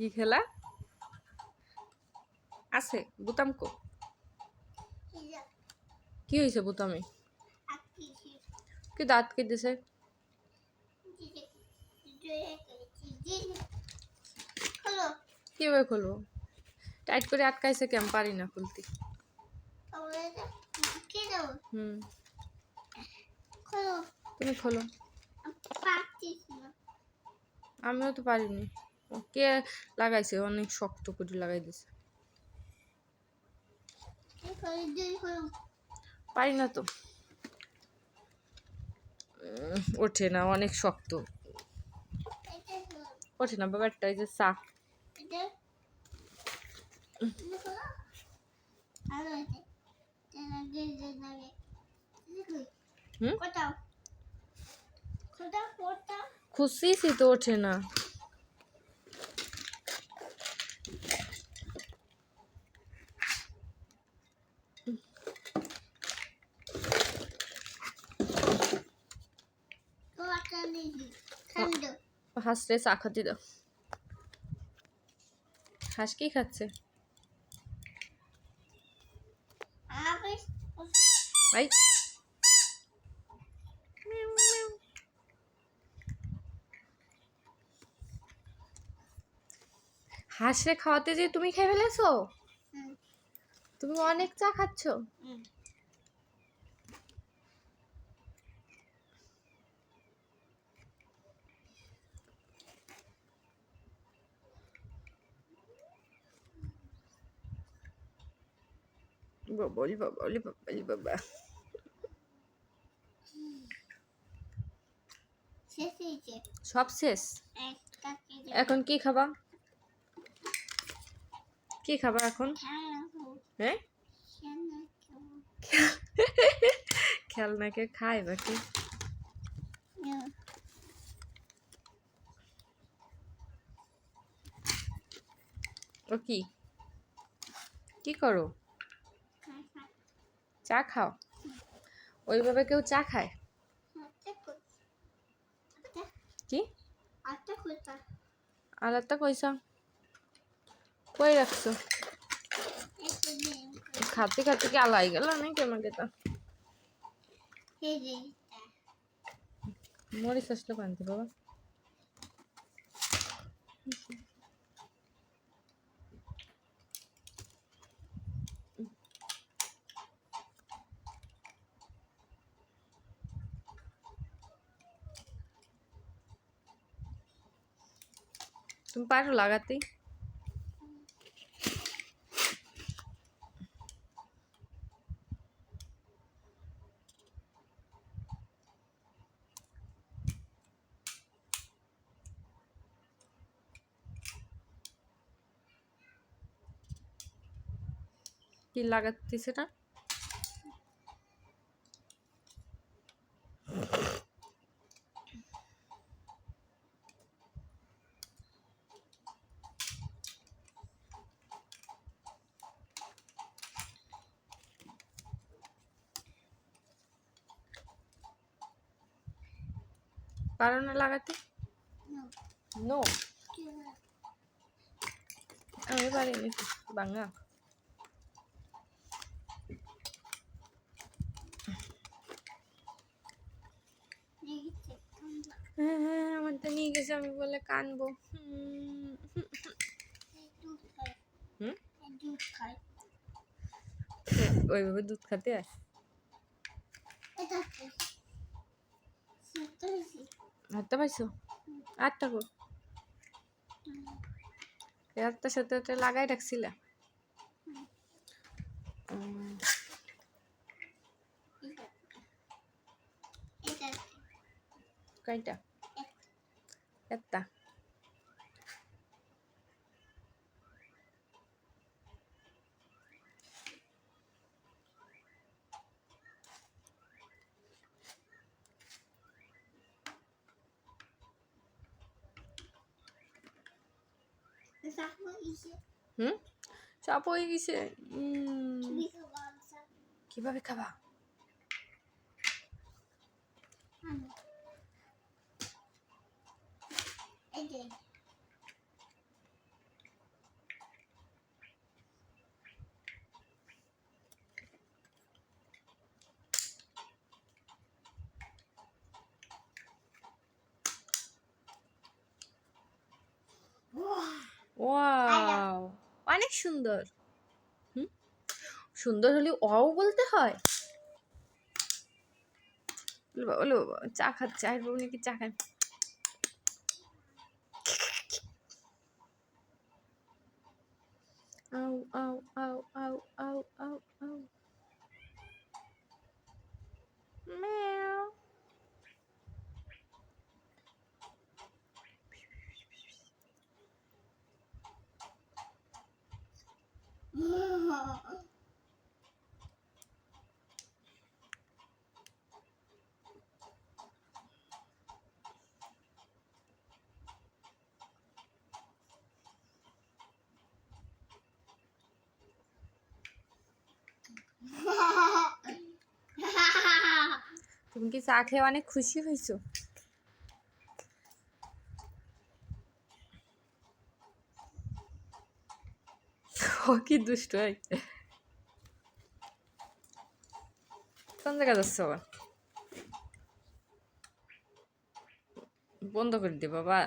কি খেলা? আছে বুতাম কো কি হয়েছে বুতামে? কি দাঁত কেটেছে? কীভাবে খুলবো? টাইট করে আটকাইছে কেম? পারি না খুলতে। হুম। তুমি খোলো। আমিও তো পারিনি। কে লাগাইছে অনেক শক্ত করে লাগাই দিছে। পারি না তো। ওঠে না অনেক শক্ত। ওঠে না ব্যাপারটা এই যে চা। খুশি তো ওঠে না কোথাও নেই ঠান্ডা হাঁসরে চা খাতে দাও। হাঁস কি খাচ্ছে? ভাই। হাঁসরে খাওয়াতে যে তুমি খেয়ে ফেলেছো? তুমি অনেক চা খাচ্ছ? বাবা। সব শেষ? এখন কি খাবা? কি খাবা এখন? হোক হ্যাঁ খেলনাকে খায় বাকি ও কি? কি করো? চা খাও? ওইভাবে কেউ চা খায়? কি? আলাদা কইসা? কই রাখছো? খাতে খাতে কি আলাই গেল নাকি আমাকে তো? মরিচ আসলে পানতে বাবা। তুমি পারো লাগাতে? কি লাগাতেছে না পারো না লাগাতে. নো আমি পারিনি বাংলা হ্যাঁ হ্যাঁ আমার তো নিয়ে গেছে আমি বলে কানবো। হুম, ওইভাবে দুধ খেতে হয়েছে হাতটা পাইছো? আটটা এই আটটার সাথে একটা লাগাই রাখছিলা। কয়টা একটা এটা হয়েছে হুম চাপ হয়ে গেছে উম, তুমি খাবার কীভাবে খাবা আমি এই যে ওয়াও অনেক সুন্দর। হম? সুন্দর হলে ও বলতে হয়? বলো চা খাচ্ছে, আর বাবু নাকি চা খায় তুমি কি চা খেয়ে অনেক খুশি হয়েছো? কি দুষ্ট হয় কোন জায়গা যাচ্ছ আবার বন্ধ করে দে বাবা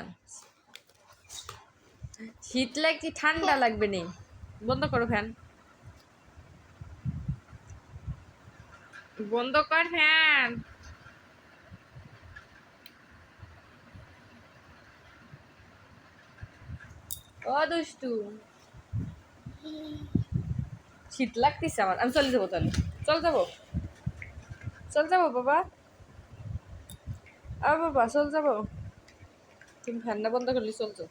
শীত লাগছে ঠান্ডা লাগবে নেই বন্ধ করো ফ্যান বন্ধ কর ফ্যান ও দুষ্টু শীত লাগতেছে আমার। আমি চলে যাব তাহলে। চল যাব। চল যাব, বাবা। আ বাবা, চল যাব। তুমি ফ্যানটা বন্ধ করলি চল যাও।